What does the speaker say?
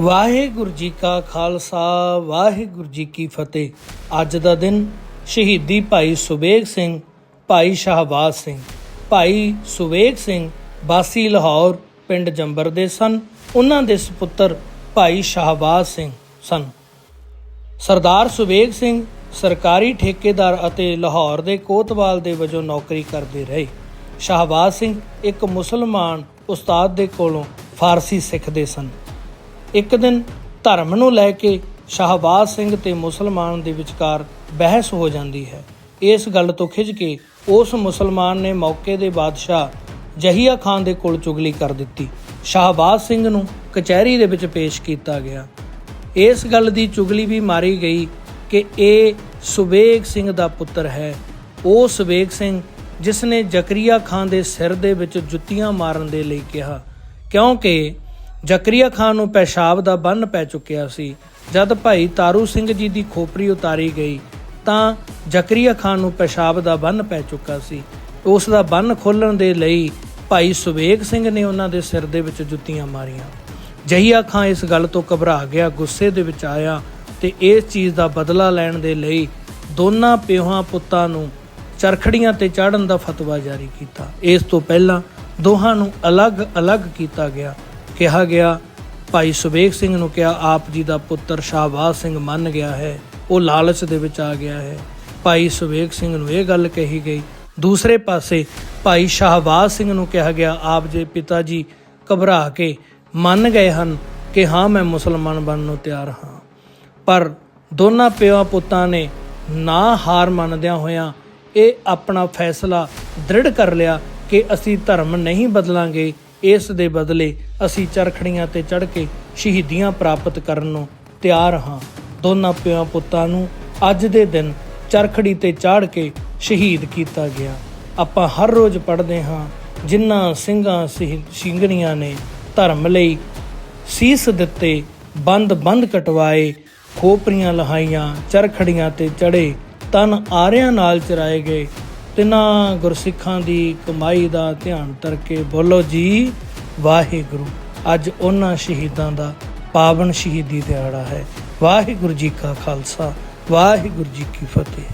ਵਾਹਿਗੁਰੂ ਜੀ ਕਾ ਖਾਲਸਾ, ਵਾਹਿਗੁਰੂ ਜੀ ਕੀ ਫਤਿਹ। ਅੱਜ ਦਾ ਦਿਨ ਸ਼ਹੀਦੀ ਭਾਈ ਸੁਬੇਗ ਸਿੰਘ, ਭਾਈ ਸ਼ਹਬਾਜ਼ ਸਿੰਘ, ਭਾਈ ਸੁਬੇਗ ਸਿੰਘ ਬਾਸੀ ਲਾਹੌਰ, ਪਿੰਡ ਜੰਬਰ ਦੇ ਸਨ। ਉਹਨਾਂ ਦੇ ਸੁਪੁੱਤਰ ਭਾਈ ਸ਼ਹਬਾਜ਼ ਸਿੰਘ ਸਨ। ਸਰਦਾਰ ਸੁਬੇਗ ਸਿੰਘ ਸਰਕਾਰੀ ਠੇਕੇਦਾਰ ਅਤੇ ਲਾਹੌਰ ਦੇ ਕੋਤਵਾਲ ਦੇ ਵਜੋਂ ਨੌਕਰੀ ਕਰਦੇ ਰਹੇ। ਸ਼ਹਬਾਜ਼ ਸਿੰਘ ਇੱਕ ਮੁਸਲਮਾਨ ਉਸਤਾਦ ਦੇ ਕੋਲੋਂ ਫਾਰਸੀ ਸਿੱਖਦੇ ਸਨ। ਇੱਕ ਦਿਨ ਧਰਮ ਨੂੰ ਲੈ ਕੇ ਸ਼ਹਬਾਜ਼ ਸਿੰਘ ਤੇ ਮੁਸਲਮਾਨ ਦੇ ਵਿਚਕਾਰ ਬਹਿਸ ਹੋ ਜਾਂਦੀ ਹੈ। ਇਸ ਗੱਲ ਤੋਂ ਖਿਝ ਕੇ ਉਸ ਮੁਸਲਮਾਨ ਨੇ ਮੌਕੇ ਦੇ ਬਾਦਸ਼ਾਹ ਜਹੀਆ ਖਾਨ ਦੇ ਕੋਲ ਚੁਗਲੀ ਕਰ ਦਿੱਤੀ। ਸ਼ਹਬਾਜ਼ ਸਿੰਘ ਨੂੰ ਕਚਹਿਰੀ ਦੇ ਵਿੱਚ ਪੇਸ਼ ਕੀਤਾ ਗਿਆ। ਇਸ ਗੱਲ ਦੀ ਚੁਗਲੀ ਵੀ ਮਾਰੀ ਗਈ ਕਿ ਇਹ ਸੁਬੇਗ ਸਿੰਘ ਦਾ ਪੁੱਤਰ ਹੈ। ਉਹ ਸੁਬੇਗ ਸਿੰਘ ਜਿਸ ਨੇ ਜ਼ਕਰੀਆ ਖਾਨ ਦੇ ਸਿਰ ਦੇ ਵਿੱਚ ਜੁੱਤੀਆਂ ਮਾਰਨ ਦੇ ਲਈ ਕਿਹਾ, ਕਿਉਂਕਿ ਜ਼ਕਰੀਆ ਖਾਨ ਨੂੰ ਪੈਸ਼ਾਬ ਦਾ ਬੰਨ ਪੈ ਚੁੱਕਿਆ ਸੀ। ਜਦ ਭਾਈ ਤਾਰੂ ਸਿੰਘ ਜੀ ਦੀ ਖੋਪਰੀ ਉਤਾਰੀ ਗਈ, ਤਾਂ ਜ਼ਕਰੀਆ ਖਾਨ ਨੂੰ ਪੈਸ਼ਾਬ ਦਾ ਬੰਨ ਪੈ ਚੁੱਕਾ ਸੀ। ਉਸ ਦਾ ਬੰਨ ਖੋਲਣ ਦੇ ਲਈ ਭਾਈ ਸੁਵੇਗ ਸਿੰਘ ਨੇ ਉਹਨਾਂ ਦੇ ਸਿਰ ਦੇ ਵਿੱਚ ਜੁੱਤੀਆਂ ਮਾਰੀਆਂ। ਜਹੀਆ ਖਾਨ ਇਸ ਗੱਲ ਤੋਂ ਘਬਰਾ ਗਿਆ, ਗੁੱਸੇ ਦੇ ਵਿੱਚ ਆਇਆ ਤੇ ਇਸ ਚੀਜ਼ ਦਾ ਬਦਲਾ ਲੈਣ ਦੇ ਲਈ ਦੋਨਾਂ ਪਿਓਹਾਂ ਪੁੱਤਾਂ ਨੂੰ ਚਰਖੜੀਆਂ ਤੇ ਚਾੜਨ ਦਾ ਫਤਵਾ ਜਾਰੀ ਕੀਤਾ। ਇਸ ਤੋਂ ਪਹਿਲਾਂ ਦੋਹਾਂ ਨੂੰ ਅਲੱਗ-ਅਲੱਗ ਕੀਤਾ ਗਿਆ। ਕਿਹਾ ਗਿਆ, ਭਾਈ ਸੁਬੇਗ ਸਿੰਘ ਨੂੰ ਕਿਹਾ, ਆਪ ਜੀ ਦਾ ਪੁੱਤਰ ਸ਼ਾਹਬਾਜ਼ ਸਿੰਘ ਮੰਨ ਗਿਆ ਹੈ। ਉਹ ਲਾਲਚ ਦੇ ਵਿੱਚ ਆ ਗਿਆ ਹੈ। ਭਾਈ ਸੁਬੇਗ ਸਿੰਘ ਨੂੰ ਇਹ ਗੱਲ ਕਹੀ ਗਈ। ਦੂਸਰੇ ਪਾਸੇ ਭਾਈ ਸ਼ਾਹਬਾਜ਼ ਸਿੰਘ ਨੂੰ ਕਿਹਾ ਗਿਆ, ਆਪ ਜੇ ਪਿਤਾ ਜੀ ਘਬਰਾ ਕੇ ਮੰਨ ਗਏ ਹਨ ਕਿ ਹਾਂ, ਮੈਂ ਮੁਸਲਮਾਨ ਬਣਨ ਨੂੰ ਤਿਆਰ ਹਾਂ। ਪਰ ਦੋਨਾਂ ਪਿਓ ਪੁੱਤਾਂ ਨੇ ਨਾ ਹਾਰ ਮੰਨਦਿਆਂ ਹੋਇਆਂ ਇਹ ਆਪਣਾ ਫੈਸਲਾ ਦ੍ਰਿੜ ਕਰ ਲਿਆ ਕਿ ਅਸੀਂ ਧਰਮ ਨਹੀਂ ਬਦਲਾਂਗੇ। ਇਸ ਦੇ ਬਦਲੇ ਅਸੀਂ ਚਰਖੜੀਆਂ ਤੇ ਚੜ੍ਹ ਕੇ ਸ਼ਹੀਦੀਆਂ ਪ੍ਰਾਪਤ ਕਰਨ ਨੂੰ ਤਿਆਰ ਹਾਂ। ਦੋਨਾਂ ਪਿਓ ਪੁੱਤਾਂ ਨੂੰ ਅੱਜ ਦੇ ਦਿਨ ਚਰਖੜੀ ਤੇ ਚਾੜ ਕੇ ਸ਼ਹੀਦ ਕੀਤਾ ਗਿਆ। ਆਪਾਂ ਹਰ ਰੋਜ਼ ਪੜ੍ਹਦੇ ਹਾਂ ਜਿਨ੍ਹਾਂ ਸਿੰਘਾਂ ਸਿਹ- ਸਿੰਘਣੀਆਂ ਨੇ ਧਰਮ ਲਈ ਸੀਸ ਦਿੱਤੇ, ਬੰਦ ਬੰਦ ਕਟਵਾਏ, ਖੋਪਰੀਆਂ ਲਹਾਈਆਂ, ਚਰਖੜੀਆਂ ਤੇ ਚੜੇ ਤਨ ਆਰਿਆਂ ਨਾਲ ਚਰਾਏ ਗਏ। ਤਿਨਾਂ ਗੁਰਸਿੱਖਾਂ ਦੀ ਕਮਾਈ ਦਾ ਧਿਆਨ ਕਰਕੇ ਬੋਲੋ ਜੀ, ਵਾਹਿਗੁਰੂ। ਅੱਜ ਉਹਨਾਂ ਸ਼ਹੀਦਾਂ ਦਾ ਪਾਵਨ ਸ਼ਹੀਦੀ ਦਿਹਾੜਾ ਹੈ। ਵਾਹਿਗੁਰੂ ਜੀ ਕਾ ਖਾਲਸਾ, ਵਾਹਿਗੁਰੂ ਜੀ ਕੀ ਫਤਿਹ।